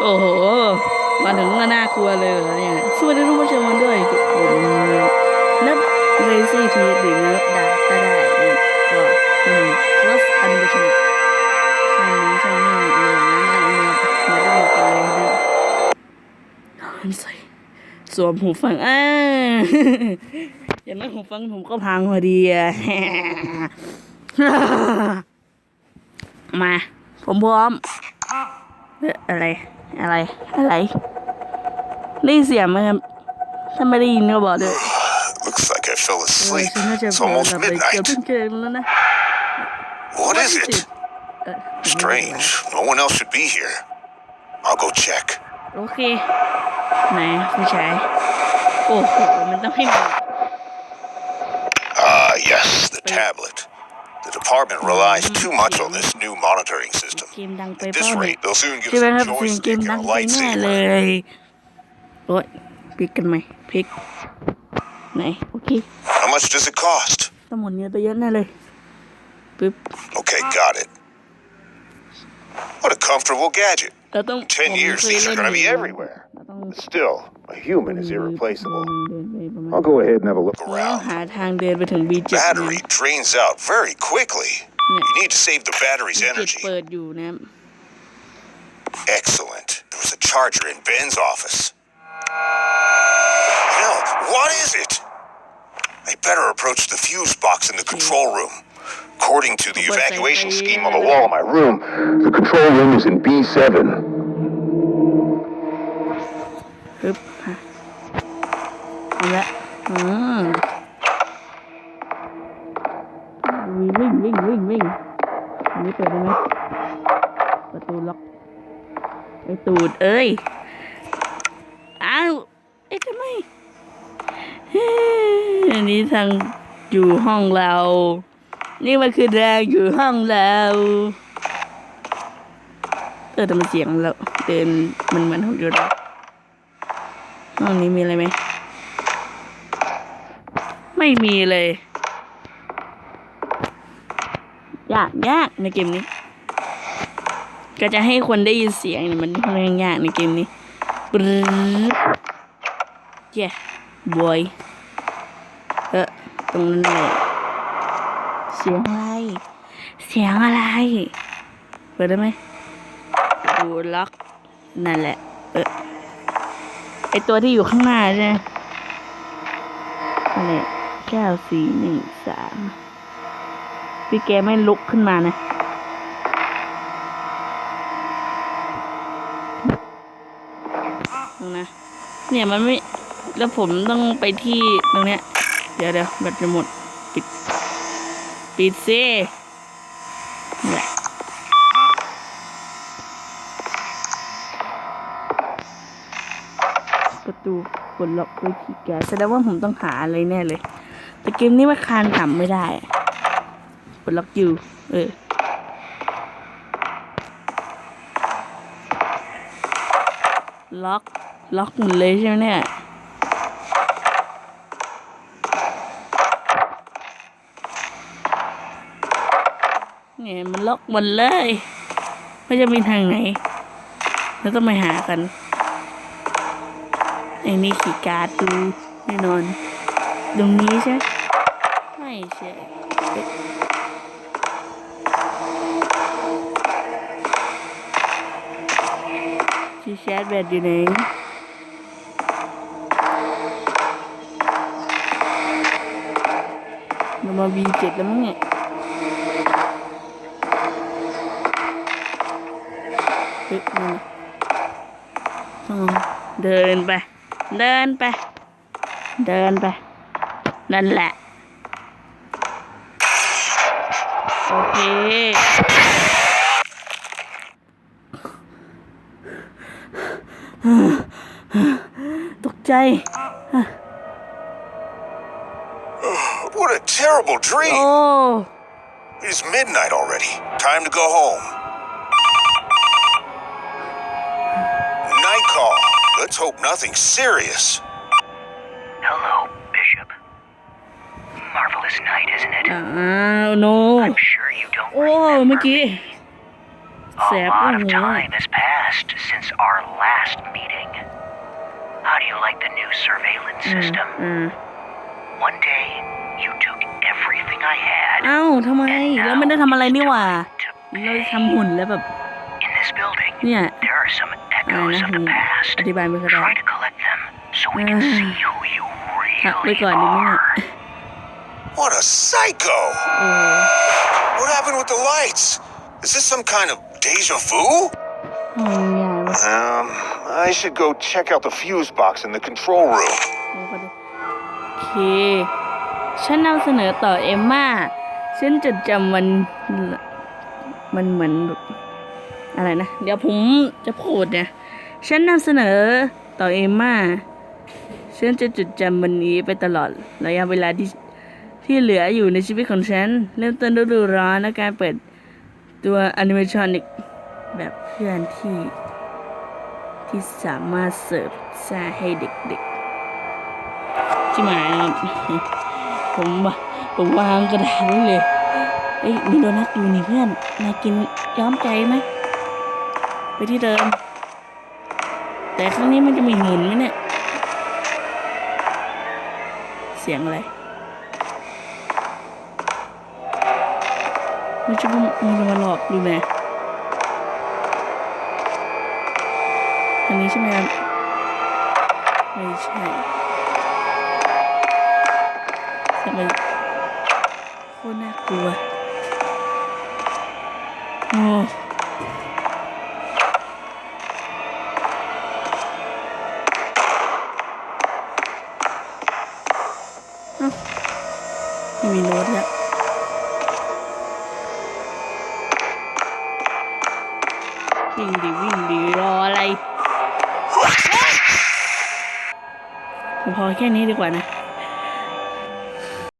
โอ้โห มาถึงก็น่ากลัวเลยเหรอเนี่ยสวัสดีทุกผู้ชมกันด้วยผมนับเรซี่ทีหรือเนิร์ดาก็ได้เนี่ยก็อืมคลอสอันเดอร์ชันช่างนี้ช่างนี้อะไรอย่างนั้นมาดูกันเลยนะใส่สวมหูฟังอ่าอย่างนั้นหูฟังผมก็พังพอดีอะมา ผมพร้อมเอ๊ะอะไร อะไร อะไรได้ยินเสียงไหมครับถ้าไม่ได้ยินก็บอกด้วย Looks like I fell เออ asleep. ฉันน่าจะ It's เผลอ almost หลับไปเกือบ midnight. เพิ่งเกินแล้วนะ What is it? เอ่อ Strange. No one else should be here. I'll go check. โอเคไหนผู้ชายโอ้โหมันต้องให้หมด Ah, yes, the tablet. The department relies too much on this new monitoring system. เกมดังไป At เปล่า this เนี่ย rate, they'll soon give ใช่ไหม us ค a รับเสียงเกม joystick ดัง and a ไปแน่เล lightsaber. ย โอ้ยพลิกกันไหมพลิก ไหน โอเค How much does it cost? ต้องหมุนเงินไปเยอะแน่เลย ปึ๊บ Okay, got it. What a comfortable gadget. เราต้อง Ten ผม years, เคย these เล่ are น gonna be อยู่ everywhere. เราต้อง Still, a human is เดิน irreplaceable. เดินไปประมาณ I'll go ahead and have a look แล้ว around. หาทางเดินไปถึงบีเจ็ด Battery drains out very quickly. Yeah. You need to save the battery's บีเจ็ด energy. เปิดอยู่นะครับ Excellent. There was a charger in Ben's office. Hell, what is it? I better approach the fuse box in the control room. According to the What's that evacuation for scheme you? on the wall of my room, the control room is in B7. ปึ๊บฮะเอาละอืมวิ่งวิ่งวิ่งวิ่งอันนี้เปิดได้ไหมประตูล็อกไอ้ตูดเอ้ย อ้าว เอ๊ะทำไมอันนี้ทางอยู่ห้องเรา นี่มันคือแดงอยู่ห้องเราเออแต่มันเสียงแล้วเดินมันเหมือนหุ่นยน ต์ห้องนี้มีอะไรไหม ไม่มีเลย ยากยากในเกมนี้ ก็จะให้คนได้ยินเสียงเนี่ยมันค่อนข้างยากในเกมนี้ปรึ๊ดเย้บอยเออตรงนั้นแหละเสียงอะไร เสียงอะไร เปิดได้ไหมดูล็อกนั่นแหละ เออ ไอตัวที่อยู่ข้างหน้าใช่ไหมอะไรเก้าสี่หนึ่งสามพี่แกไม่ลุกขึ้นมานะนะ เนี่ยมันไม่ แล้วผมต้องไปที่ตรงเนี้ย เดี๋ยวเดี๋ยวแบตจะหมด ปิด ปิดซินี่แหละ ประตูกดล็อกวยคีย์การแสดงว่าผมต้องหาอะไรแน่เลย แต่เกมนี้มันคานต่ำไม่ได้กดล็อกอยู่เออล็อกล็อกหมดเลยใช่ไหมเนี่ยเนี่ยมันล็อกหมดเลยไม่จะมีทางไหนเราต้องไปหากัน ไอ้นี่ขีการ์ดดูแน่นอน ตรงนี้ใช่ไม่ใช่เอ๊ะที่ชาร์จแบตอยู่ไหนเรามา B7 แล้วมั้งเนี่ยเฮ้ยนั่นน่ะอ๋อเดินไป เดินไป เดินไป นั่นแหละ โอเค ตกใจ What a terrible โอ้ dream! It's midnight already. Time to go home. Night call. Let's hope nothing serious. Hello, Bishop. Marvelous night, isn't it? อ้าวโน I'm sure you don't โอ้ remember เมื่อกี้ A แสบ lot หั of ว time has passed passed since our last meeting. How do you like the new surveillance อืม system? อืม One day, you took everything I had. เอ้าทำไม เราไม่ได้ทำอะไรนี่หว่า to เราทำหุ่นแล้วแบบ In this building, เนี่ย there are some อะไร echoes นะ of the past. อธิบายไม่เข้าใจ Try to collect them so we can Ah. see who you พักไว้ really ก่อนดีไหมเนี่ย are. What a psycho! โอ้ What happened with the lights? Is this some kind of deja vu? ทำไมมันยาวะ Um, I should go check out the fuse box in the control room. เอาเข้าดูโอเค ฉันนำเสนอต่อเอมมาฉันจดจำวัน มันเหมือนแบบอะไรนะ เดี๋ยวผมจะพูดเนี่ย ฉันนำเสนอต่อเอมมาฉันจะจดจำวันนี้ไปตลอดระยะเวลาที่ที่เหลืออยู่ในชีวิตของฉัน เริ่มต้นฤดูร้อนและการเปิดตัวแอนิเมชันอีกแบบเพื่อนที่ ที่สามารถเสิร์ฟซ่าให้เด็กๆที่หมายครับผมว่าผมวางกระดาษไว้เลยเอ้ยมีโดนัทอยู่นี่เพื่อนนายกินย้อมใจไหมไปที่เดิม แต่ครั้งนี้มันจะมีหมุนไหมเนี่ย เสียงอะไร มันจะมันมันจะมาหลอกดูไหมอันนี้ใช่ไหมครับไม่ใช่ทำไมโคตรน่ากลัวโอ้เอ้ มีโน้ตแล้ววิ่งดิวิ่งดิรออะไรผมพอแค่นี้ดีกว่านะ